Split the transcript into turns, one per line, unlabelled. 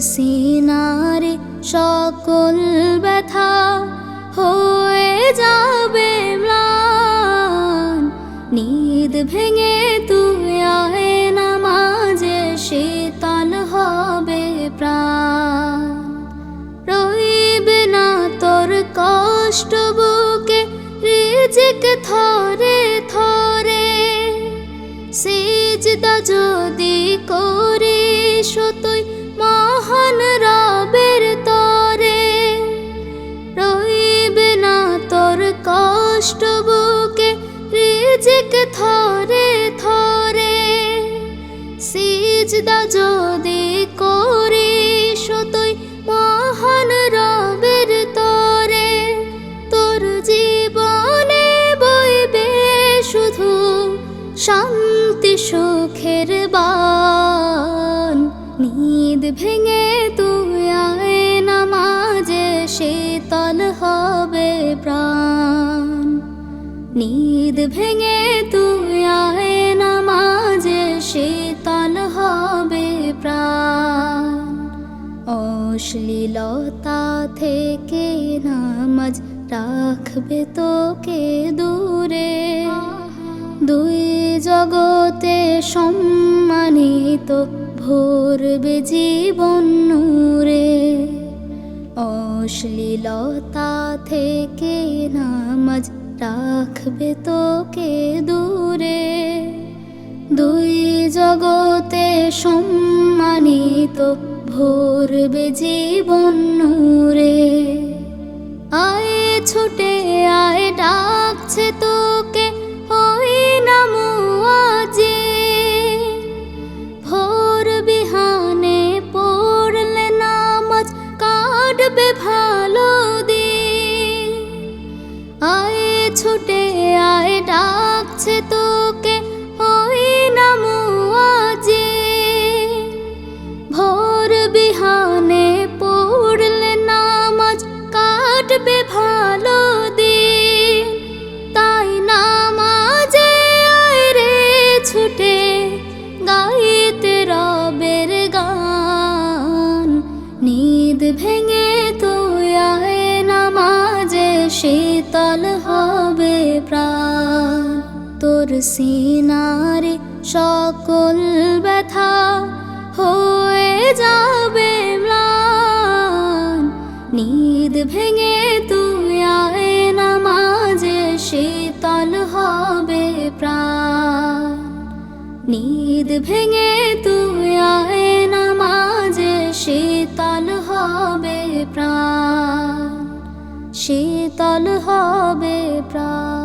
সিনারে সকল ব্যথা হয়ে যাবে ম্লান। নিদ ভেঙে তুই আয় নামাজে শীতল হবে প্রাণ। রইবে না তোর কষ্ট বুকে, রিজিক থরে থরে। সিজদা যদি করিস তুই কষ্ট বুকে রিজিক থরে থরে সিজদা যদি করিস তুই মহান রবের তরে, তোর জীবনে বইবে শুধু শান্তি সুখের বান, নিদ ভেঙে নিদ ভেঙে তুই আয় নামাজে শীতল হবে প্রাণ অশ্লীলতা থেকে নামাজ রাখবে তোকে দূরে দুই জগতে সম্মানিত ভরবে জীবন নূরে অশ্লীলতা থেকে নামাজ রাখবে তোকে দূরে। দুই জগতে সম্মানিত ভরবে জীবন নূরে। শীতল হবে প্রাণ। তোর সিনারে সকল ব্যথা হয়ে যাবে ম্লান। নিদ ভেঙে তুই আয় নামাজে শীতল হবে প্রাণ। নিদ ভেঙে তুই আয় নামাজে শীতল হবে প্রাণ। শীতল হবে প্রাণ।